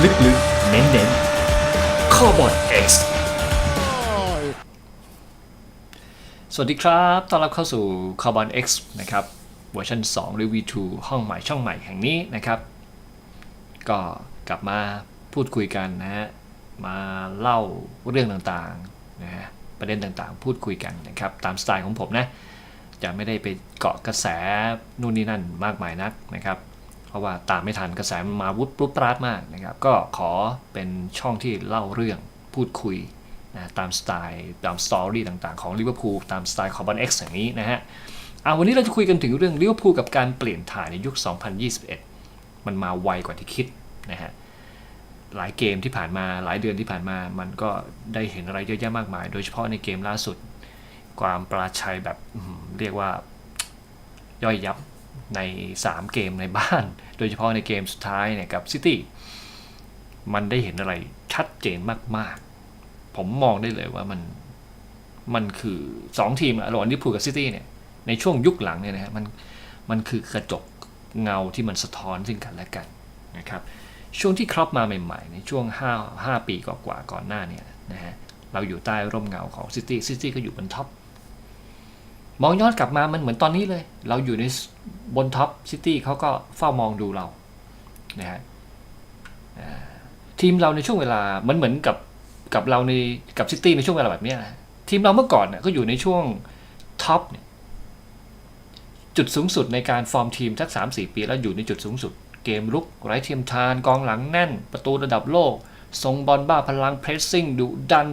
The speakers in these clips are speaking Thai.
ลึกๆ เน้นๆข้อบอล X สวัสดีครับ ต้อนรับเข้าสู่ Carbon X นะครับเวอร์ชัน2 หรือ V2 ห้องใหม่ช่องใหม่แห่งนี้นะครับ ก็กลับมาพูดคุยกันนะฮะ มาเล่าเรื่องต่างๆนะฮะ ประเด็นต่างๆ พูดคุยกันนะครับ ตามสไตล์ของผมนะ จะไม่ได้ไปเกาะกระแสนู่นนี่นั่นมากมายนักนะครับ เพราะว่าตามไม่ทันกระแสมันมาวุบปุ๊บปราดมากนะครับ ก็ขอเป็นช่องที่เล่าเรื่องพูดคุยนะตามสไตล์ตามสตอรี่ต่างๆ ของลิเวอร์พูลตามสไตล์คอร์บอนเอ็กซ์อย่างนี้นะฮะเอาวันนี้เราจะคุยกันถึงเรื่องลิเวอร์พูลกับการเปลี่ยนถ่ายในยุค 2021 มันมาไวกว่าที่คิดนะฮะหลายเกมที่ผ่านมาหลายเดือนที่ผ่านมา มันก็ได้เห็นอะไรเยอะแยะมากมาย โดยเฉพาะในเกมล่าสุด ความปราชัยแบบเรียกว่าย่อยยับ ใน 3 เกมในบ้าน โดยเฉพาะในเกมสุดท้ายเนี่ยกับซิตี้มันได้เห็นอะไรชัดเจนมาก ๆ ผมมองได้เลยว่ามันมันคือ 2 ทีมอะระหว่างลิเวอร์พูลกับซิตี้เนี่ยในช่วงยุคหลังเนี่ยนะฮะมันมันคือกระจกเงาที่มันสะท้อนซึ่งกันและกันนะครับช่วงที่ครอปมาใหม่ๆ ในช่วง 5 5 ปีกว่าก่อนหน้าเนี่ยนะฮะเราอยู่ใต้ร่มเงาของซิตี้ซิตี้ก็อยู่บนท็อป มองย้อนกลับมามันเหมือนตอนนี้เลย เราอยู่ในบนท็อปซิตี้เขาก็เฝ้ามองดูเรานะฮะทีมเราในช่วงเวลามันเหมือนกับกับเราในกับซิตี้ในช่วงเวลาแบบเนี้ยนะทีมเราเมื่อก่อนเนี่ยก็อยู่ในช่วงท็อปเนี่ยจุดสูงสุดในการฟอร์มทีมสักสามสี่ปี แล้วอยู่ในจุดสูงสุด เกมรุกไร้เทียมทานกองหลังแน่น ประตูระดับโลก ทรงบอลบ้าพลังเพรสซิ่งดุดัน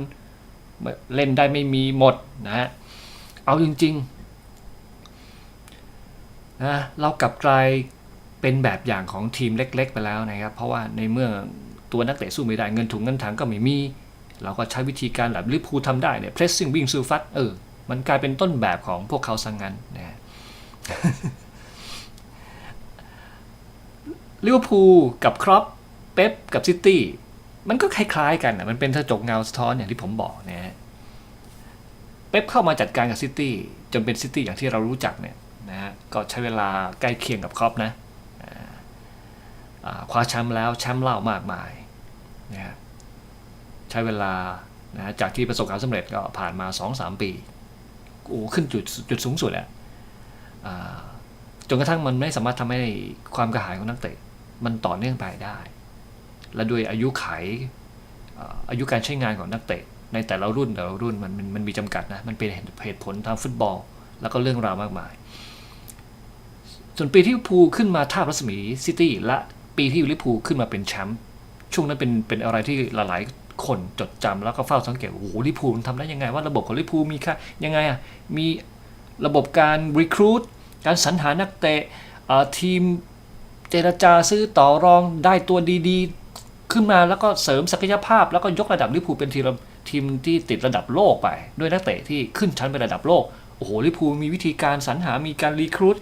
เล่นได้ไม่มีหมดนะฮะ เอาจริง ๆ นะเรากลับกลายเป็นแบบอย่างของทีมเล็ก ๆ ไปแล้วนะครับ เพราะว่าในเมื่อตัวนักเตะสู้ไม่ได้เงินถุงเงินถังก็ไม่มี เราก็ใช้วิธีการแบบลิวพูลทำได้เนี่ย pressing วิ่งสู้ฟัดเออมันกลายเป็นต้นแบบของพวกเขาสังงั้นนะฮะลิเวอร์พูลกับครอปเป๊ปกับซิตี้มันก็คล้ายๆกันนะมันเป็นกระจกเงาสะท้อนอย่างที่ผมบอกนะฮะเป๊ปเข้ามาจัดการกับซิตี้จนเป็นซิตี้อย่างที่เรารู้จักเนี่ย นะฮะก็ใช้เวลาใกล้เคียงกับครอปนะคว้าแชมป์แล้วแชมป์เล่ามากมายนะฮะใช้เวลานะจากที่ประสบความสำเร็จก็ผ่านมา 2-3 ปีโอ้ขึ้นจุดจุดสูงสุดแล้วจนกระทั่งมันไม่สามารถทำให้ความกระหายของนักเตะ มันต่อเนื่องไปได้ และด้วยอายุไขอาอายุการใช้งานของนักเตะ ในแต่ละรุ่นแต่ละรุ่นมันมันมีจำกัดนะ มันเป็นเหตุผลทางฟุตบอล แล้วก็เรื่องราวมากมาย ส่วนปีที่ลิเวอร์พูลขึ้นมาท่ารัศมีซิตี้และปีที่ลิเวอร์พูลขึ้นมาเป็นแชมป์ช่วงนั้นเป็นเป็นอะไรที่หลายๆ คนจดจำแล้วก็เฝ้าสังเกตโอ้โหลิเวอร์พูลมันทำได้ยังไงว่าระบบของลิเวอร์พูลมีค่ายังไงอะมีระบบการรีครูทการสรรหานักเตะทีมเจรจาซื้อต่อรองได้ตัวดีๆ ขึ้นมาแล้วก็เสริมศักยภาพ แล้วก็ยกระดับลิเวอร์พูลเป็นทีมทีมที่ติดระดับโลกไป ด้วยนักเตะที่ขึ้นชั้นไประดับโลกโอ้โหลิเวอร์พูลมีวิธีการสรรหามีการรีครูท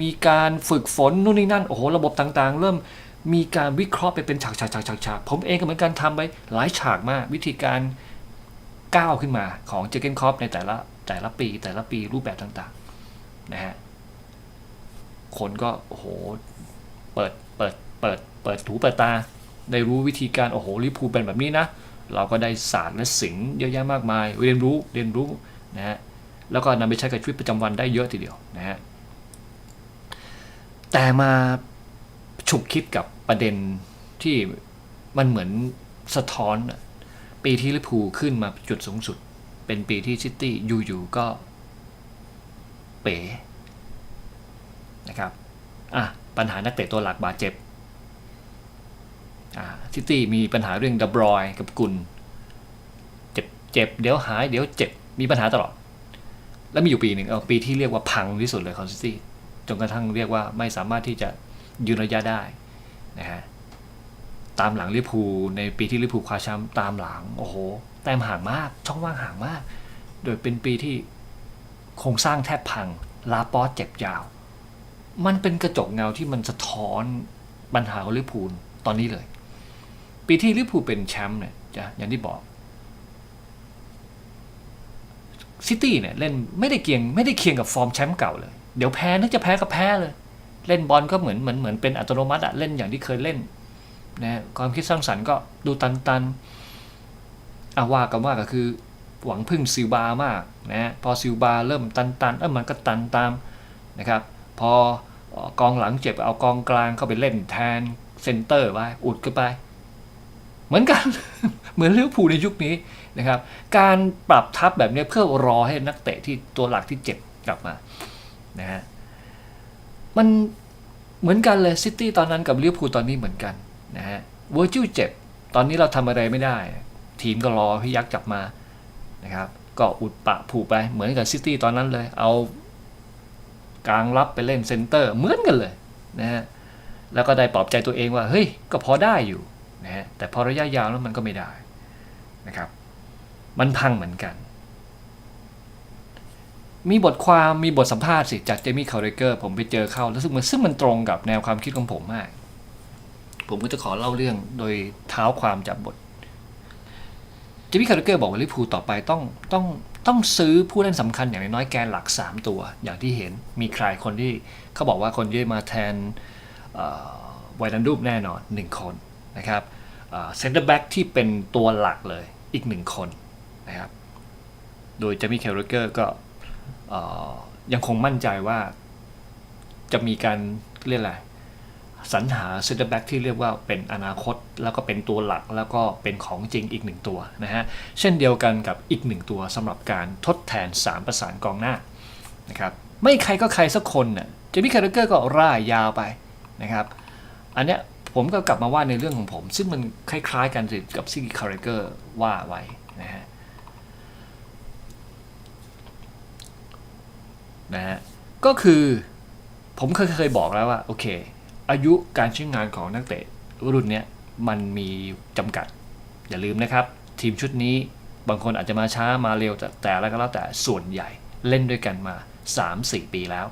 มีการฝึกฝนนู่นนี่นั่นโอ้โหระบบต่างๆ เริ่มมีการวิเคราะห์ไปเป็นฉากฉากฉากฉากฉากผมเองก็เหมือนกันทำไปหลายฉากมาก วิธีการก้าวขึ้นมาของเจเกนคอปในแต่ละแต่ละปีแต่ละปีรูปแบบต่างๆนะฮะคนก็โอ้โหเปิดเปิดเปิดเปิดหูเปิดตา ได้รู้วิธีการโอ้โหลิพูเป็นแบบนี้นะ เราก็ได้ศาสตร์และศิลป์เยอะแยะมากมาย เรียนรู้เรียนรู้นะฮะแล้วก็นำไปใช้กับชีวิตประจำวันได้เยอะทีเดียวนะฮะ แต่มาฉุกคิดกับประเด็นที่มันเหมือนสะท้อน ปีที่ลิเวอร์พูขึ้นมาจุดสูงสุด เป็นปีที่ซิตี้อยู่ๆก็เป๋นะครับ อะ ปัญหานักเตะตัวหลักบาดเจ็บซิตี้มีปัญหาเรื่องดับรอยกับกุลเจ็บเจ็บเดี๋ยวหายเดี๋ยวเจ็บ มีปัญหาตลอด แล้วมีอยู่ปีหนึ่งเอาปีที่เรียกว่าพังที่สุดเลยของซิตี้ นกระทั่งเรียกว่าไม่สามารถที่จะยืนระยะได้นะฮะตามหลังลิพูในปีที่ลิพูคว้าแชมป์ตามหลังโอ้โหแต้มห่างมาก ช่องว่างห่างมาก โดยเป็นปีที่โครงสร้างแทบพังลาปอสเจ็บยาว มันเป็นกระจกเงาที่มันสะท้อนปัญหาของลิพูลตอนนี้เลย ปีที่ลิพูเป็นแชมป์เนี่ยจะอย่างที่บอกซิตี้เนี่ยเล่นไม่ได้เกียงไม่ได้เคียงกับฟอร์มแชมป์เก่าเลย เดี๋ยวแพ้นึกจะแพ้ก็แพ้เลย เล่นบอลก็เหมือนเหมือนเหมือนเป็นอัตโนมัติอะเล่นอย่างที่เคยเล่นนะฮะความคิดสร้างสรรค์ก็ดูตันตันอาว่ากันว่าก็คือ หวังพึ่งซิลบามากนะฮะพอซิลบาเริ่มตันตันเออมันก็ตันตามนะครับ พอกองหลังเจ็บเอากองกลางเข้าไปเล่นแทนเซนเตอร์ไว้อุดกันไป เหมือนกัน เหมือนเลิเวอร์พูลในยุคนี้นะครับ การปรับทัพแบบนี้เพื่อรอให้นักเตะที่ตัวหลักที่เจ็บกลับมา นะฮะมันเหมือนกันเลยซิตี้ตอนนั้นกับลิเวอร์พูลตอนนี้เหมือนกันนะฮะเวอร์จิลเจ็บ ตอนนี้เราทำอะไรไม่ได้ ทีมก็รอให้ยักษ์กลับมานะครับก็อุดปะผูกไปเหมือนกับซิตี้ตอนนั้นเลย เอากลางรับไปเล่นเซนเตอร์เหมือนกันเลยนะฮะแล้วก็ได้ปลอบใจตัวเองว่า เฮ้ย ก็พอได้อยู่นะฮะแต่พอระยะยาวแล้วมันก็ไม่ได้นะครับ มันพังเหมือนกัน มีบทความมีบทสัมภาษณ์สิจากเจมี่คาร์เรเกอร์ผมไปเจอเข้าแล้วซึ่งมันซึ่งมันตรงกับแนวความคิดของผมมาก ผมก็จะขอเล่าเรื่องโดยเท้าความจากบทเจมี่คาร์เรเกอร์บอกว่าลิพูต่อไปต้องต้องต้องซื้อผู้เล่นสำคัญอย่างน้อยแกนหลัก 3 ตัว อย่างที่เห็นมีใครคนที่เขาบอกว่าคนที่มาแทนไวรันดูปแน่นอน 1 คนนะครับเซนเตอร์แบ็กที่เป็นตัวหลักเลยอีก 1 คนนะครับโดยเจมี่คาร์เรเกอร์ก็เยังคงมั่นใจว่าจะมีการเรียกอะไรสรรหาเซนเตอร์แบ็กที่เรียกว่าเป็นอนาคต แล้วก็เป็นตัวหลักแล้วก็เป็นของจริงอีกหนึ่งตัวนะฮะ เช่นเดียวกันกับอีกหนึ่งตัวสำหรับการทดแทน 3 ประสานกองหน้านะครับไม่ใครก็ใครสักคนน่ะเจมี่คาร์เรเกอร์ก็ร่ายยาวไปนะครับ อันเนี้ยผมก็กลับมาว่าในเรื่องของผม ซึ่งมันคล้ายๆกันกับซิกคาร์เกอร์ว่าไว้นะฮะ นะฮะก็คือผมเคยเคยบอกแล้วว่า โอเค อายุการใช้งานของนักเตะรุ่นเนี้ยมันมีจำกัด อย่าลืมนะครับ ทีมชุดนี้บางคนอาจจะมาช้ามาเร็วแต่แต่แล้วก็แล้วแต่ส่วนใหญ่เล่นด้วยกันมา 3-4 ปีแล้ว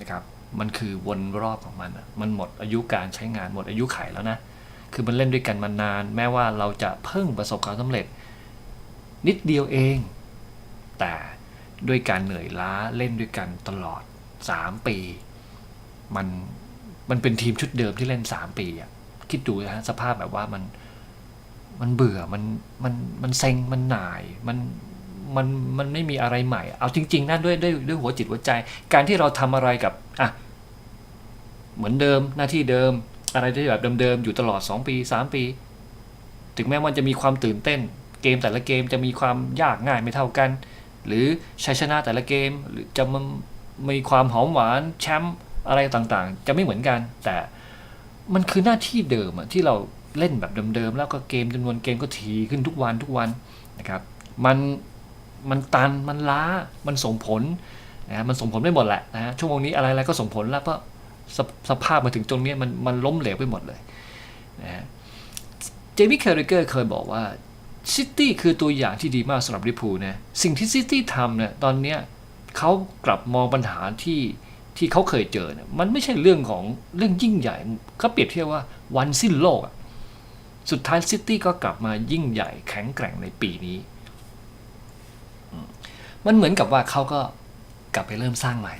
นะครับมันคือวนรอบของมัน มันหมดอายุการใช้งานหมดอายุไขแล้วนะ คือมันเล่นด้วยกันมานาน แม้ว่าเราจะเพิ่งประสบความสำเร็จ นิดเดียวเอง แต่ ด้วยการเหนื่อยล้าเล่นด้วยกันตลอด 3 ปี มันมันเป็นทีมชุดเดิมที่เล่น 3 ปีอะคิดดูนะฮะสภาพแบบว่ามันมันเบื่อมันมันมันเซ็งมันหน่ายมันมันมันไม่มีอะไรใหม่ เอาจริง ๆนะด้วยด้วยด้วยหัวจิตหัวใจ การที่เราทำอะไรกับอะเหมือนเดิมหน้าที่เดิม อะไรที่แบบเดิมๆอยู่ตลอด 2 ปี 3 ปี ถึงแม้มันจะมีความตื่นเต้น เกมแต่ละเกมจะมีความยากง่ายไม่เท่ากัน หรือชัยชนะแต่ละเกมหรือจะมีความหอมหวานแชมป์อะไรต่างๆ จะไม่เหมือนกัน แต่มันคือหน้าที่เดิมที่เราเล่นแบบเดิมๆแล้วก็เกมจำนวนเกมก็ทีขึ้นทุกวันทุกวันนะครับมันมันตันมันล้ามันส่งผลนะมันส่งผลไม่หมดแหละนะฮะชั่วโมงนี้อะไรๆก็ส่งผลแล้วเพราะสสภาพมาถึงตรงนี้มันมันล้มเหลวไปหมดเลยนะฮะเจมี่แคอริเกอร์เคยบอกว่า ซิตี้คือตัวอย่างที่ดีมากสำหรับลิพูนะสิ่งที่ซิตี้ทำเนี่ยตอนเนี้ยเขากลับมองปัญหาที่ที่เขาเคยเจอเนี่ยมันไม่ใช่เรื่องของเรื่องยิ่งใหญ่เขาเปรียบเทียบว่าวันสิ้นโลกสุดท้ายซิตี้ก็กลับมายิ่งใหญ่แข็งแกร่งในปีนี้ มันเหมือนกับว่าเขาก็กลับไปเริ่มสร้างใหม่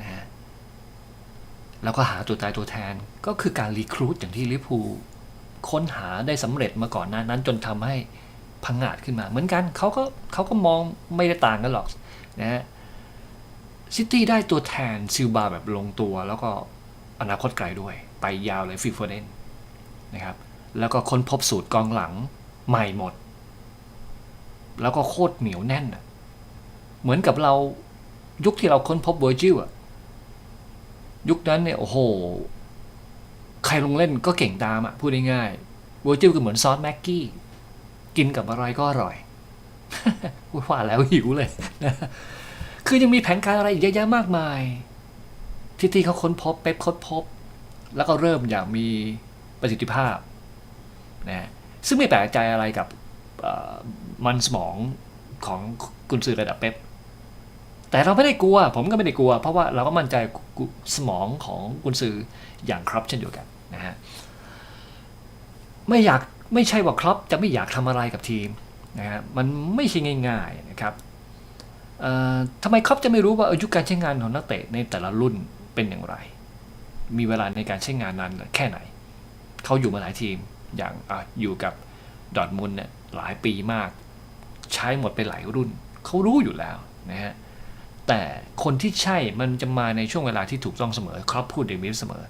นะฮะแล้วก็หาตัวตายตัวแทนก็คือการรีครูทอย่างที่ลิพู ค้นหาได้สำเร็จมาก่อนหน้านั้นจนทำให้พังงาดขึ้นมา เหมือนกันเขาก็เขาก็มองไม่ได้ต่างกันหรอกนะฮะซิตี้ได้ตัวแทนซิลบาแบบลงตัว แล้วก็อนาคตไกลด้วย ไปยาวเลยฟิฟโฟเดนนะครับแล้วก็ค้นพบสูตรกองหลังใหม่หมด แล้วก็โคตรเหนียวแน่นอะเหมือนกับเรายุคที่เราค้นพบเวอร์จิลอะยุคนั้นเนี่ยโอ้โห ใครลงเล่นก็เก่งตามอะพูดง่ายๆเวอร์จิลก็เหมือนซอสแม็กกี้ กินกับอะไรก็อร่อยว่าแล้วหิวเลยนะคือยังมีแผนการอะไรอีกเยอะแยะมากมาย ที่ที่เขาค้นพบเป๊ปค้นพบ แล้วก็เริ่มอย่างมีประสิทธิภาพนะซึ่งไม่แปลกใจอะไรกับมันสมองของกุนซือระดับเป๊ปแต่เราไม่ได้กลัว ผมก็ไม่ได้กลัว เพราะว่าเราก็มั่นใจสมองของกุนซืออย่างครับเช่นเดียวกัน นะฮะไม่อยากไม่ใช่ว่าครับจะไม่อยากทำอะไรกับทีมนะฮะมันไม่ใช่ง่ายๆนะครับทำไมครับจะไม่รู้ว่าอายุการใช้งานของนักเตะในแต่ละรุ่นเป็นอย่างไร มีเวลาในการใช้งานนานแค่ไหน เขาอยู่มาหลายทีมอย่างออยู่กับดอทมุนเนี่ยหลายปีมาก ใช้หมดไปหลายรุ่น เขารู้อยู่แล้วนะฮะแต่คนที่ใช่มันจะมาในช่วงเวลาที่ถูกต้องเสมอครอปพูดอย่างนี้เสมอ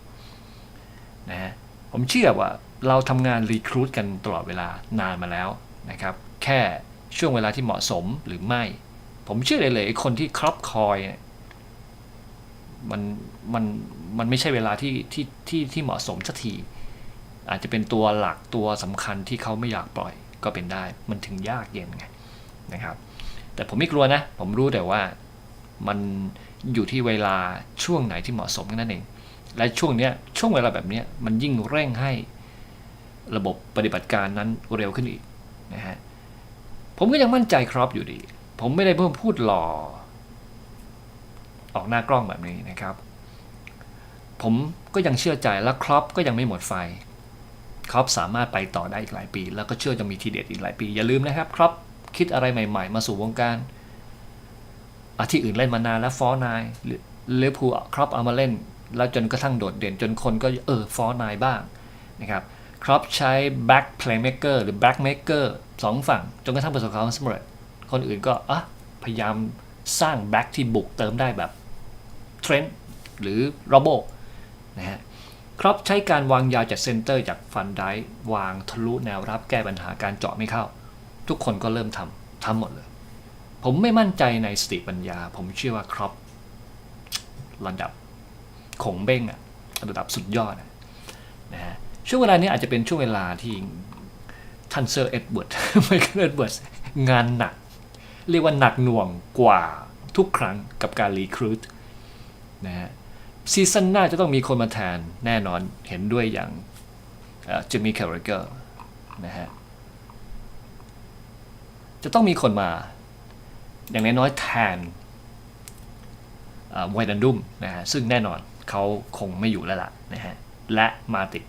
นะฮะผมเชื่อว่าเราทำงานรีครูดกันตลอดเวลานานมาแล้วนะครับแค่ช่วงเวลาที่เหมาะสมหรือไม่ ผมเชื่อเลยเลยคนที่ครอปคอยเนี่ยมันมันมันไม่ใช่เวลาที่ที่ที่ที่เหมาะสมสักทีอาจจะเป็นตัวหลักตัวสำคัญที่เขาไม่อยากปล่อยก็เป็นได้ มันถึงยากเย็นไงนะครับ แต่ผมไม่กลัวนะ ผมรู้แต่ว่ามันอยู่ที่เวลาช่วงไหนที่เหมาะสมแค่นั้นเอง และช่วงเนี้ยช่วงเวลาแบบเนี้ยมันยิ่งเร่งให้ระบบปฏิบัติการนั้นเร็วขึ้นอีกนะฮะผมก็ยังมั่นใจครับอยู่ดี ผมไม่ได้เพิ่มพูดหล่อ ออกหน้ากล้องแบบนี้นะครับ ผมก็ยังเชื่อใจและครอปก็ยังไม่หมดไฟครอปสามารถไปต่อได้อีกหลายปี แล้วก็เชื่อจะมีทีเด็ดอีกหลายปี อย่าลืมนะครับครอปคิดอะไรใหม่ ๆ มาสู่วงการอาที่อื่นเล่นมานานแล้วฟอร์นายหรือเลอพูครอปเอามาเล่น แล้วจนกระทั่งโดดเด่นจนคนก็เออฟอร์นายบ้างนะครับครอปใช้ back playmaker หรือ back maker สองฝั่ง จนกระทั่งประสบความสำเร็จ คนอื่นก็อะพยายามสร้าง back ที่บุกเติมได้แบบเทรนด์หรือโรโบนะฮะครอปใช้การวางยาวจากเซนเตอร์จากฟันไดวางทะลุแนวรับแก้ปัญหาการเจาะไม่เข้า ทุกคนก็เริ่มทำทำหมดเลย ผมไม่มั่นใจในสติปัญญา ผมเชื่อว่าครอประดับ ขงเบ้งอะระดับสุดยอดนะฮะช่วงเวลานี้อาจจะเป็นช่วงเวลาที่ท่านเซอร์เอ็ดเวิร์ดไมเคิลเอ็ดเวิร์ดงานหนัก เรียกว่าหนักหน่วงกว่าทุกครั้งกับการรีครูทนะฮะซีซั่นหน้าจะต้องมีคนมาแทนแน่นอนเห็นด้วยอย่างจิมมี่แคร์รเกอร์นะฮะจะต้องมีคนมา อย่างน้อยๆแทนไวดันดุมนะฮะซึ่งแน่นอน เขาคงไม่อยู่แล้วล่ะนะฮะและมาติด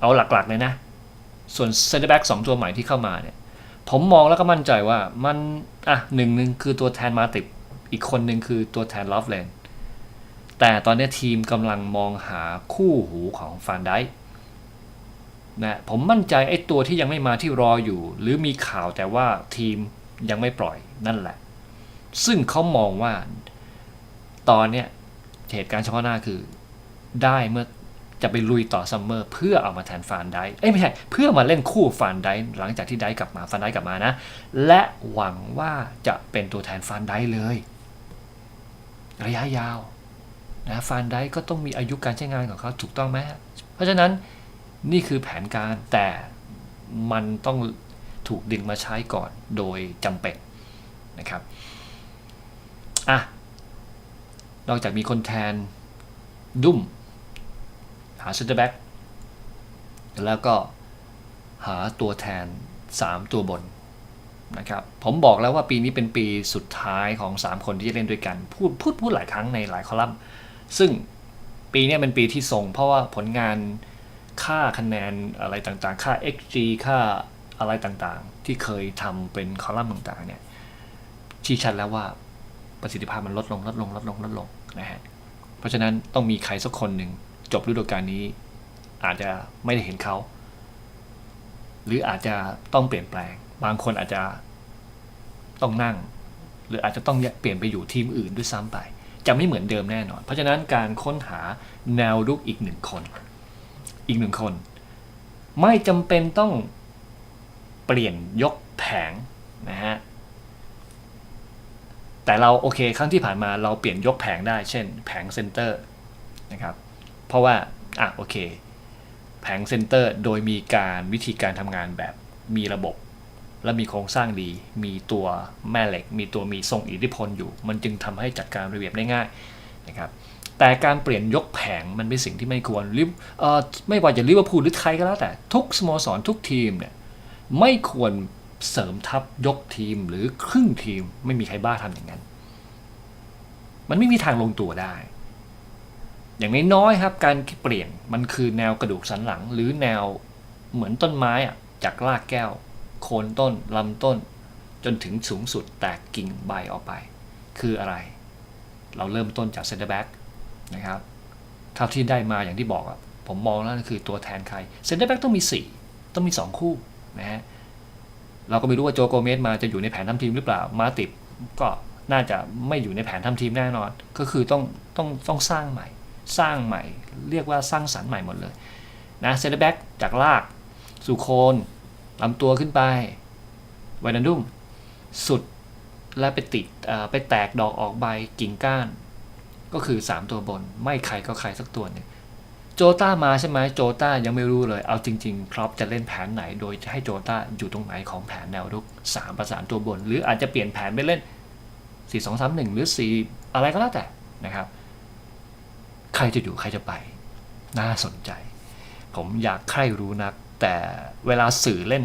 เอาหลักๆเลยนะ ส่วนเซนเตอร์แบ็กสองตัวใหม่ที่เข้ามาเนี่ย ผมมองแล้วก็มั่นใจว่ามันอะหนึ่งหนึ่งคือตัวแทนมาติดอีกคนหนึ่งคือตัวแทนลอฟเลนแต่ตอนนี้ทีมกำลังมองหาคู่หูของฟานไดนะผมมั่นใจไอ้ตัวที่ยังไม่มาที่รออยู่ หรือมีข่าวแต่ว่าทีมยังไม่ปล่อยนั่นแหละ ซึ่งเขามองว่าตอนเนี้ย เหตุการณ์เฉพาะหน้าคือได้เมื่อจะไปลุยต่อซัมเมอร์เพื่อเอามาแทนฟานไดเอ้ยไม่ใช่เพื่อมาเล่นคู่ฟานไดหลังจากที่ไดกลับมาฟานไดกลับมานะ และหวังว่าจะเป็นตัวแทนฟานไดเลย ระยะยาวนะฟานไดก็ต้องมีอายุการใช้งานของเขาถูกต้องไหมเพราะฉะนั้นนี่คือแผนการแต่มันต้องถูกดึงมาใช้ก่อนโดยจำเป็นนะครับอะ นอกจากมีคนแทนดุ้ม หาเซนเตอร์แบ็กแล้วก็หาตัวแทน 3 ตัวบนนะครับผมบอกแล้วว่าปีนี้เป็นปีสุดท้ายของ 3 คนที่จะเล่นด้วยกัน พูดพูดพูดหลายครั้งในหลายคอลัมน์ซึ่งปีนี้เป็นปีที่ส่ง เพราะว่าผลงานค่าคะแนนอะไรต่างๆ ค่า XG ค่าอะไรต่างๆ ที่เคยทำเป็นคอลัมน์ต่างๆเนี่ยชี้ชัดแล้วว่า ประสิทธิภาพมันลดลงลดลงลดลงลดลงนะฮะเพราะฉะนั้นต้องมีใครสักคนหนึ่งจบฤดูกาลนี้ อาจจะไม่ได้เห็นเขา หรืออาจจะต้องเปลี่ยนแปลง บางคนอาจจะต้องนั่ง หรืออาจจะต้องเปลี่ยนไปอยู่ทีมอื่นด้วยซ้ำไป จะไม่เหมือนเดิมแน่นอน เพราะฉะนั้นการค้นหาแนวรุกอีกหนึ่งคน อีกหนึ่งคน ไม่จำเป็นต้องเปลี่ยนยกแผงนะฮะ แต่เราโอเคครั้งที่ผ่านมาเราเปลี่ยนยกแผงได้ เช่น แผงเซนเตอร์นะครับ เพราะว่าอะโอเค แผงเซนเตอร์โดยมีการวิธีการทำงานแบบมีระบบ และมีโครงสร้างดี มีตัวแม่เหล็ก มีตัวมีทรงอิทธิพลอยู่ มันจึงทำให้จัดการระเบียบได้ง่ายนะครับแต่การเปลี่ยนยกแผงมันเป็นสิ่งที่ไม่ควรลิเออไม่ว่าจะลิเวอร์พูลหรือใครก็แล้วแต่ทุกสโมสรทุกทีมเนี่ยไม่ควร เสริมทัพยกทีมหรือครึ่งทีมไม่มีใครบ้าทำอย่างนั้น มันไม่มีทางลงตัวได้ อย่างน้อยๆครับ การเปลี่ยนมันคือแนวกระดูกสันหลัง หรือแนวเหมือนต้นไม้อะจากรากแก้ว โคนต้นลำต้น จนถึงสูงสุดแตกกิ่งใบออกไป คืออะไร เราเริ่มต้นจากเซนเตอร์แบ็กนะครับเท่าที่ได้มาอย่างที่บอกอะผมมองแล้วคือตัวแทนใครเซนเตอร์แบ็กต้องมี 4 ต้องมี 2 คู่นะฮะ เราก็ไม่รู้ว่าโจโกเมสมาจะอยู่ในแผนทำทีมหรือเปล่ามาติบก็น่าจะไม่อยู่ในแผนทำทีมแน่นอน ก็คือต้องต้องต้องสร้างใหม่ สร้างใหม่ เรียกว่าสร้างสรรค์ใหม่หมดเลยนะเซนเตอร์แบ็กจากลาก สู่โคนลำตัวขึ้นไปไวนันดุมสุดและไปติดไปแตกดอกออกใบกิ่งก้าน ก็คือ 3 ตัวบน ไม่ใครก็ใครสักตัวหนึ่ง โจต้ามาใช่ไหมโจต้ายังไม่รู้เลย เอาจริงๆ ครับจะเล่นแผนไหนโดยจะให้โจต้าอยู่ตรงไหนของแผนแนวรุก 3 ประสานตัวบน หรืออาจจะเปลี่ยนแผนไปเล่น 4 2 3 1 หรือ 4 อะไรก็แล้วแต่นะครับ ใครจะอยู่ใครจะไป น่าสนใจ ผมอยากใครรู้นัก แต่เวลาสื่อเล่น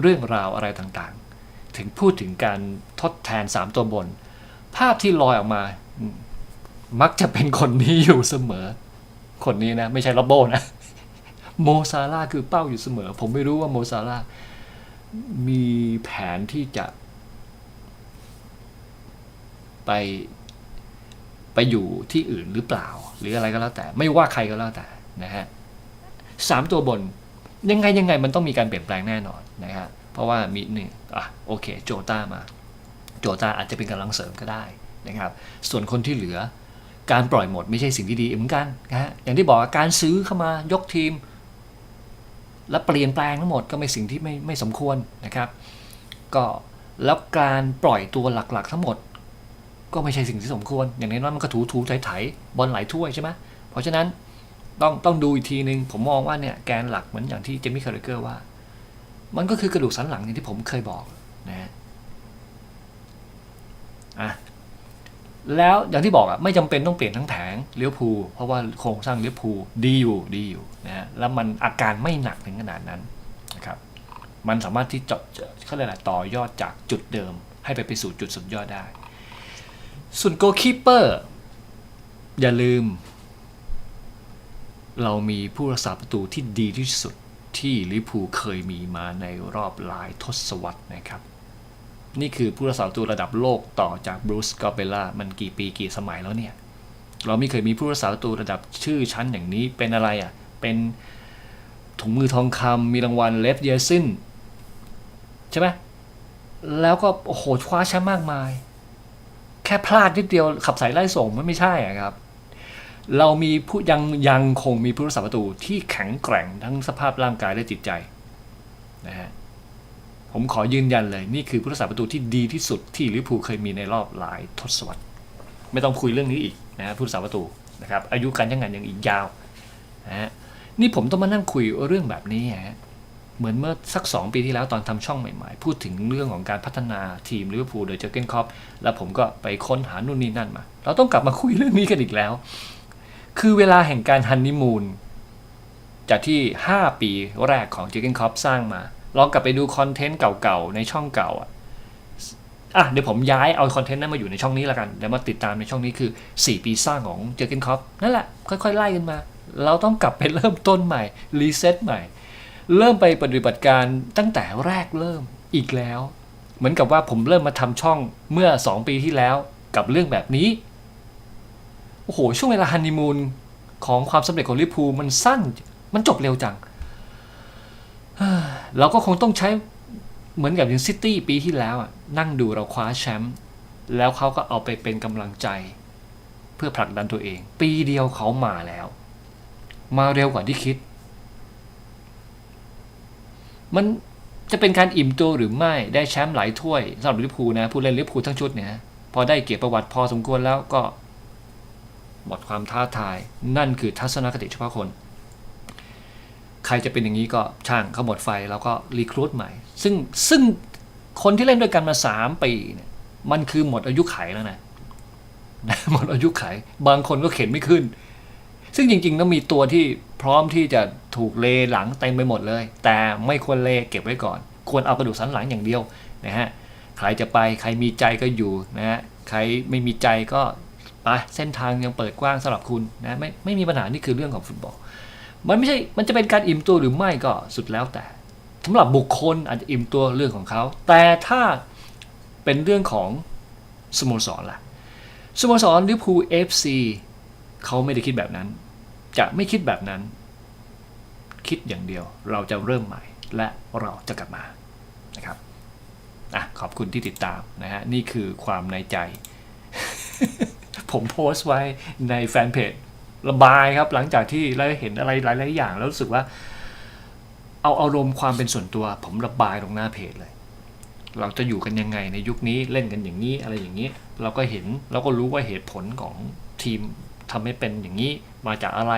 เรื่องราวอะไรต่างๆ ถึงพูดถึงการทดแทน 3 ตัวบน ภาพที่ลอยออกมา มักจะเป็นคนนี้อยู่เสมอ คนนี้นะ ไม่ใช่ล็อบโบนะโมซาร่าคือเป้าอยู่เสมอ ผมไม่รู้ว่าโมซาร่ามีแผนที่จะ ไปไปอยู่ที่อื่นหรือเปล่า หรืออะไรก็แล้วแต่ ไม่ว่าใครก็แล้วแต่นะฮะสามตัวบน ยังไงยังไงมันต้องมีการเปลี่ยนแปลงแน่นอนนะฮะเพราะว่ามีหนึ่งอะโอเค โจต้ามา โจต้าอาจจะเป็นกำลังเสริมก็ได้นะครับ ส่วนคนที่เหลือ การปล่อยหมดไม่ใช่สิ่งที่ดีเหมือนกันนะฮะอย่างที่บอกการซื้อเข้ามายกทีม และเปลี่ยนแปลงทั้งหมดก็ไม่สิ่งที่ไม่ไม่สมควรนะครับ ก็แล้วการปล่อยตัวหลักๆ ทั้งหมด ก็ไม่ใช่สิ่งที่สมควร อย่างน้อยๆมันก็ถูถูไถไถบอลหลายถ้วยใช่ไหมเพราะฉะนั้นต้องต้องดูอีกทีหนึ่งผมมองว่าเนี่ยแกนหลักเหมือนอย่างที่เจมี่คาร์เกอร์ว่า มันก็คือกระดูกสันหลังอย่างที่ผมเคยบอกนะฮะอะ แล้วอย่างที่บอกอะไม่จำเป็นต้องเปลี่ยนทั้งแผงเลี้ยวภูเพราะว่าโครงสร้างเลี้ยวภูดีอยู่ดีอยู่นะฮะแล้วมันอาการไม่หนักถึงขนาดนั้นนะครับมันสามารถที่จะจะเขาเรียกอะไรต่อยอดจากจุดเดิม ให้ไปไปสู่จุดสุดยอดได้ ส่วนโกคีเปอร์อย่าลืม เรามีผู้รักษาประตูที่ดีที่สุดที่ลิพูเคยมีมาในรอบหลายทศวรรษนะครับ นี่คือผู้รักษาประตูระดับโลกต่อจากบรูซกอเบล่ามันกี่ปีกี่สมัยแล้วเนี่ย เราไม่เคยมีผู้รักษาประตูระดับชื่อชั้นอย่างนี้เป็นอะไรอะ เป็นถุงมือทองคำมีรางวัลเลฟเยซินใช่ไหมแล้วก็โอ้โหคว้าแชมป์มากมาย แค่พลาดนิดเดียวขับสายไล่ส่งมันไม่ใช่อะครับ เรามีผู้ยังยังคงมีผู้รักษาประตูที่แข็งแกร่งทั้งสภาพร่างกายและจิตใจนะฮะ ผมขอยืนยันเลย นี่คือผู้รักษาประตูที่ดีที่สุดที่ลิเวอร์พูลเคยมีในรอบหลายทศวรรษ ไม่ต้องคุยเรื่องนี้อีกนะฮะผู้รักษาประตูนะครับอายุการใช้งานยังอีกยาวนะฮะนี่ผมต้องมานั่งคุยเรื่องแบบนี้ฮะเหมือนเมื่อสัก 2 ปีที่แล้วตอนทำช่องใหม่ๆ พูดถึงเรื่องของการพัฒนาทีมลิเวอร์พูลโดยเจอเกนคอปแล้วผมก็ไปค้นหานู่นนี่นั่นมา เราต้องกลับมาคุยเรื่องนี้กันอีกแล้ว คือเวลาแห่งการฮันนีมูนจากที่ 5 ปีแรกของเจอเกนคอปสร้างมา ลองกลับไปดูคอนเทนต์เก่าๆในช่องเก่าอะอะเดี๋ยวผมย้ายเอาคอนเทนต์นั้นมาอยู่ในช่องนี้ล้วกันเดี๋ยวมาติดตามในช่องนี้คือ 4 ปีสร้างของเจอเกนคอปนั่นแหละ ค่อยๆ ไล่กันมา เราต้องกลับไปเริ่มต้นใหม่รีเซ็ตใหม่ เริ่มไปปฏิบัติการตั้งแต่แรกเริ่มอีกแล้ว เหมือนกับว่าผมเริ่มมาทำช่องเมื่อ 2 ปีที่แล้วกับเรื่องแบบนี้โอ้โหช่วงเวลาฮันนีมูนของความสำเร็จของลิเวอร์พูมันสั้นมันจบเร็วจัง เราก็คงต้องใช้เหมือนกับอย่างซิตี้ปีที่แล้วอะนั่งดูเราคว้าแชมป์แล้วเขาก็เอาไปเป็นกำลังใจ เพื่อผลักดันตัวเอง ปีเดียวเขามาแล้ว มาเร็วกว่าที่คิด มันจะเป็นการอิ่มตัวหรือไม่ได้แชมป์หลายถ้วยสำหรับลิเวอร์พูลนะผู้เล่นลิเวอร์พูลทั้งชุดเนี่ยพอได้เกียรติประวัติพอสมควรแล้วก็หมดความท้าทาย นั่นคือทัศนคติเฉพาะคน ใครจะเป็นอย่างนี้ก็ช่างเขาหมดไฟแล้วก็รีครูดใหม่ ซึ่งซึ่งคนที่เล่นด้วยกันมา 3 ปีเนี่ยมันคือหมดอายุไขแล้วนะหมดอายุไข บางคนก็เข็นไม่ขึ้น ซึ่งจริงๆต้องมีตัวที่พร้อมที่จะถูกเลหลังเต็มไปหมดเลย แต่ไม่ควรเลเก็บไว้ก่อน ควรเอากระดูกสันหลังอย่างเดียวนะฮะใครจะไปใครมีใจก็อยู่นะฮะใครไม่มีใจก็ไปเส้นทางยังเปิดกว้างสำหรับคุณนะไม่ไม่มีปัญหานี่คือเรื่องของฟุตบอล มันไม่ใช่ มันจะเป็นการอิ่มตัวหรือไม่ก็สุดแล้วแต่สำหรับบุคคลอาจจะอิ่มตัวเรื่องของเขา แต่ถ้าเป็นเรื่องของสโมสรล่ะ สโมสรลิเวอร์พูลเอฟซีเขาไม่ได้คิดแบบนั้น จะไม่คิดแบบนั้น คิดอย่างเดียว เราจะเริ่มใหม่ และเราจะกลับมานะครับอะขอบคุณที่ติดตามนะฮะ นี่คือความในใจ ผมโพสต์ไว้ในแฟนเพจ ระบายครับ หลังจากที่เราเห็นอะไรหลาย ๆ อย่าง แล้วรู้สึกว่า เอาอารมณ์ความเป็นส่วนตัว ผมระบายลงหน้าเพจเลย เราจะอยู่กันยังไงในยุคนี้เล่นกันอย่างนี้อะไรอย่างนี้ เราก็เห็นเราก็รู้ว่าเหตุผลของทีมทำให้เป็นอย่างนี้มาจากอะไร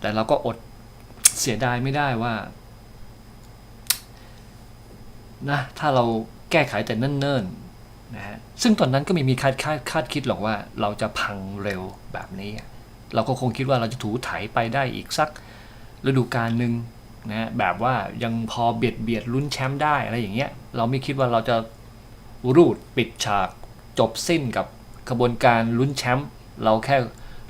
แต่เราก็อดเสียดายไม่ได้ว่านะถ้าเราแก้ไขแต่เนิ่นๆ นะฮะซึ่งตอนนั้นก็ไม่มีคาดคาดคาดคิดหรอกว่าเราจะพังเร็วแบบนี้ เราก็คงคิดว่าเราจะถูไถไปได้อีกสักฤดูกาลหนึ่งนะฮะแบบว่ายังพอเบียดเบียดลุ้นแชมป์ได้อะไรอย่างเงี้ยเราไม่คิดว่าเราจะรูดปิดฉากจบสิ้นกับกระบวนการลุ้นแชมป์เราแค่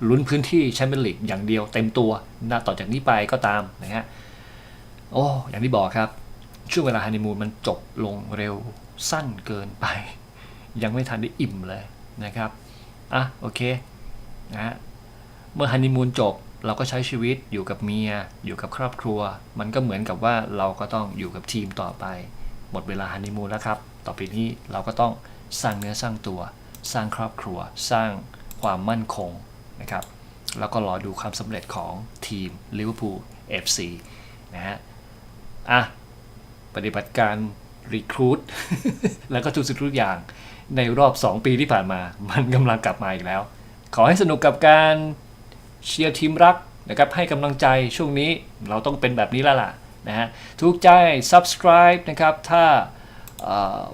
ลุ้นพื้นที่แชมเปี้ยนลีกอย่างเดียวเต็มตัวนะต่อจากนี้ไปก็ตามนะฮะโอ้อย่างที่บอกครับ ช่วงเวลาฮันนีมูนมันจบลงเร็วสั้นเกินไป ยังไม่ทันได้อิ่มเลยนะครับอะโอเคนะเมื่อฮันนีมูนจบเราก็ใช้ชีวิตอยู่กับเมีย อยู่กับครอบครัว มันก็เหมือนกับว่าเราก็ต้องอยู่กับทีมต่อไป หมดเวลาฮันนีมูนแล้วครับ ต่อไปนี้เราก็ต้องสร้างเนื้อสร้างตัว สร้างครอบครัว สร้างความมั่นคงนะครับ แล้วก็รอดูความสำเร็จของทีมลิเวอร์พูล FC นะฮะอะปฏิบัติการรีครูดแล้วก็ทุกสิ่งทุกอย่าง ในรอบ 2 ปีที่ผ่านมา มันกำลังกลับมาอีกแล้ว ขอให้สนุกกับการเชียร์ทีมรักนะครับให้กำลังใจช่วงนี้เราต้องเป็นแบบนี้แล้วล่ะนะฮะถูกใจ subscribe นะครับ ถ้า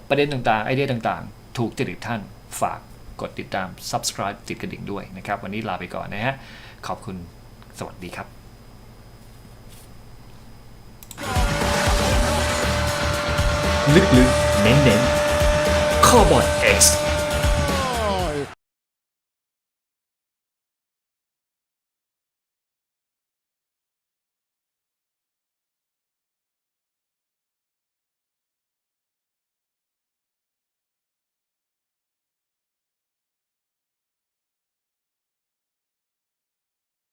ประเด็นต่างๆ ไอเดียต่างๆ ถูกจริตท่านฝากกดติดตาม subscribe ติดกระดิ่งด้วยนะครับ วันนี้ลาไปก่อนนะฮะ ขอบคุณสวัสดีครับลึกๆเน้นๆ Carbon X